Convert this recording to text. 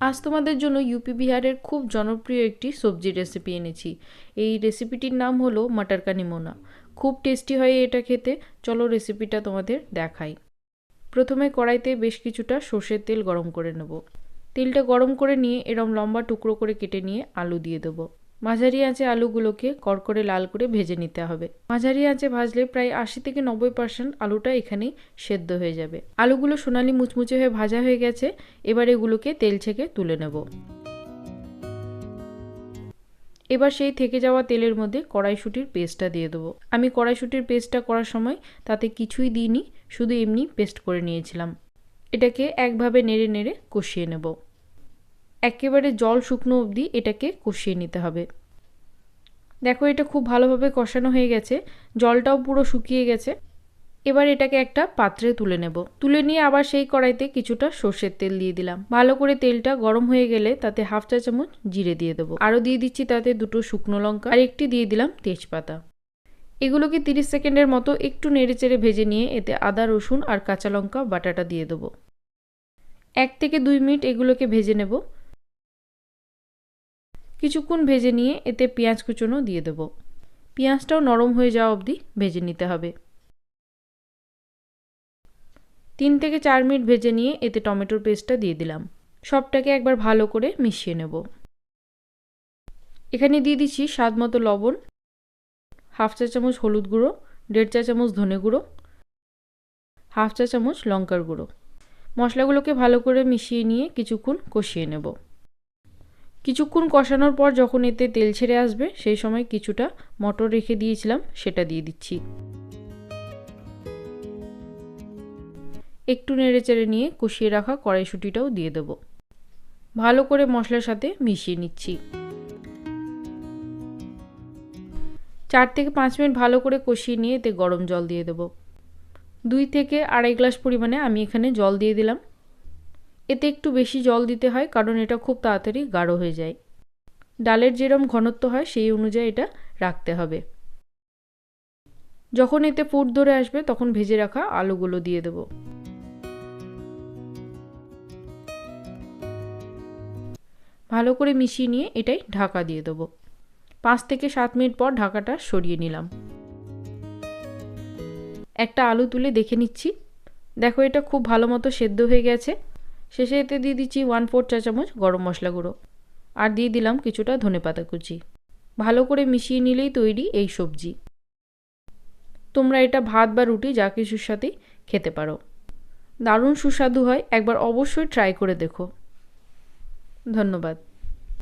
আজ তোমাদের জন্য ইউপি বিহারের খুব জনপ্রিয় একটি সবজি রেসিপি এনেছি। এই রেসিপিটির নাম হলো মাটার কানি মোনা। খুব টেস্টি হয় এটা খেতে। চলো রেসিপিটা তোমাদের দেখাই। প্রথমে কড়াইতে বেশ কিছুটা সর্ষের তেল গরম করে নেব। তেলটা গরম করে নিয়ে এরম লম্বা টুকরো করে কেটে নিয়ে আলু দিয়ে দেবো। মাঝারি আঁচে আলুগুলোকে কড়কড়ে লাল করে ভেজে নিতে হবে। মাঝারি আঁচে ভাজলে প্রায় আশি থেকে নব্বই পার্সেন্ট আলুটা এখানেই সেদ্ধ হয়ে যাবে। আলুগুলো সোনালি মুচমুচে হয়ে ভাজা হয়ে গেছে, এবার এগুলোকে তেল ছেঁকে তুলে নেব। এবার সেই থেকে যাওয়া তেলের মধ্যে কড়াইশুটির পেস্টটা দিয়ে দেবো। আমি কড়াইশুটির পেস্টটা করার সময় তাতে কিছুই দিইনি, শুধু এমনি পেস্ট করে নিয়েছিলাম। এটাকে একভাবে নেড়ে নেড়ে কষিয়ে নেব। একেবারে জল শুকনো অবধি এটাকে কষিয়ে নিতে হবে। দেখো এটা খুব ভালোভাবে কষানো হয়ে গেছে, জলটাও পুরো শুকিয়ে গেছে। এবার এটাকে একটা পাত্রে তুলে নেব। তুলে নিয়ে আবার সেই কড়াইতে কিছুটা সর্ষের তেল দিয়ে দিলাম। ভালো করে তেলটা গরম হয়ে গেলে তাতে হাফ চা চামচ জিরে দিয়ে দেবো। আরও দিয়ে দিচ্ছি তাতে দুটো শুকনো লঙ্কা আর একটি দিয়ে দিলাম তেজপাতা। এগুলোকে তিরিশ সেকেন্ডের মতো একটু নেড়েচেড়ে ভেজে নিয়ে এতে আদা, রসুন আর কাঁচা লঙ্কা বাটাটা দিয়ে দেবো। এক থেকে দুই মিনিট এগুলোকে ভেজে নেব। কিছুক্ষণ ভেজে নিয়ে এতে পেঁয়াজ কুচনো দিয়ে দেবো। পেঁয়াজটাও নরম হয়ে যাওয়া অবধি ভেজে নিতে হবে। তিন থেকে চার মিনিট ভেজে নিয়ে এতে টমেটোর পেস্টটা দিয়ে দিলাম। সবটাকে একবার ভালো করে মিশিয়ে নেব। এখানে দিয়ে দিচ্ছি স্বাদ মতো লবণ, হাফ চা চামচ হলুদ গুঁড়ো, দেড় চা চামচ ধনে গুঁড়ো, হাফ চা চামচ লঙ্কার গুঁড়ো। মশলাগুলোকে ভালো করে মিশিয়ে নিয়ে কিছুক্ষণ কষিয়ে নেব। কিছুক্ষণ কষানোর পর যখন এতে তেল ছেড়ে আসবে, সেই সময় কিছুটা মটর রেখে দিয়েছিলাম, সেটা দিয়ে দিচ্ছি। একটু নেড়ে চেড়ে নিয়ে কষিয়ে রাখা কড়াইশুটিটাও দিয়ে দেবো। ভালো করে মশলার সাথে মিশিয়ে নিচ্ছি। চার থেকে পাঁচ মিনিট ভালো করে কষিয়ে নিয়ে এতে গরম জল দিয়ে দেবো। দুই থেকে আড়াই গ্লাস পরিমাণে আমি এখানে জল দিয়ে দিলাম। এতে একটু বেশি জল দিতে হয়, কারণ এটা খুব তাড়াতাড়ি গাঢ় হয়ে যায়। ডালের যেরম ঘনত্ব হয়, সেই অনুযায়ী এটা রাখতে হবে। যখন এতে ফুট ধরে আসবে, তখন ভেজে রাখা আলুগুলো দিয়ে দেব। ভালো করে মিশিয়ে নিয়ে এটাই ঢাকা দিয়ে দেবো। পাঁচ থেকে সাত মিনিট পর ঢাকাটা সরিয়ে নিলাম। একটা আলু তুলে দেখে নিচ্ছি। দেখো এটা খুব ভালো মতো সেদ্ধ হয়ে গেছে। শেষে এতে দিয়ে দিচ্ছি ওয়ান ফোর চা চামচ গরম মশলা গুঁড়ো। আর দিয়ে দিলাম কিছুটা ধনে পাতা কুচি। ভালো করে মিশিয়ে নিলেই তৈরি এই সবজি। তোমরা এটা ভাত বা রুটি যা কিছুর সাথেই খেতে পারো। দারুণ সুস্বাদু হয়, একবার অবশ্যই ট্রাই করে দেখো। ধন্যবাদ।